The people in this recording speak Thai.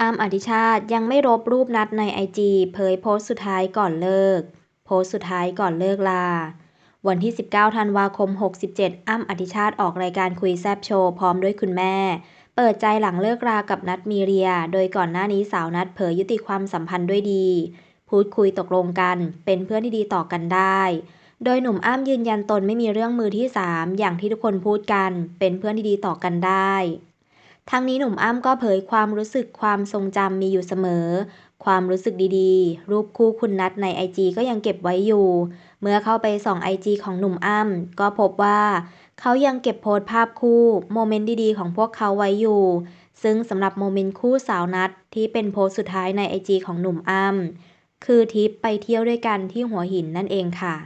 อาร์มอธิชาติยังไม่ลบรูปนัดในไอจีเผยโพสต์สุดท้ายก่อนเลิก โพสต์สุดท้ายก่อนเลิกลา วันที่ 19 ธันวาคม 67 อ้ำอธิชาติออกรายการคุยแซบโชว์พร้อมด้วยคุณแม่ เปิดใจหลังเลิกรากับนัดมีเรีย โดยก่อนหน้านี้สาวนัดเผยยุติความสัมพันธ์ด้วยดี พูดคุยตกลงกัน เป็นเพื่อนที่ดีต่อกันได้ โดยหนุ่มอ้ำยืนยันตนไม่มีเรื่องมือที่สามอย่างที่ทุกคนพูดกัน เป็นเพื่อนที่ดีต่อกันได้ ทั้งนี้หนุ่มอ้ำก็เผยความรู้สึกความทรงจำมีอยู่เสมอ ความรู้สึกดีๆ รูปคู่คุณนัดในไอจีก็ยังเก็บไว้อยู่ เมื่อเข้าไปส่องไอจีของหนุ่มอ้ำก็พบว่า เขายังเก็บโพสต์ภาพคู่โมเมนต์ดีๆ ของพวกเขาไว้อยู่ ซึ่งสำหรับโมเมนต์คู่สาวนัดที่เป็นโพสต์สุดท้ายในไอจีของหนุ่มอ้ำคือทริปไปเที่ยวด้วยกันที่หัวหินนั่นเองค่ะ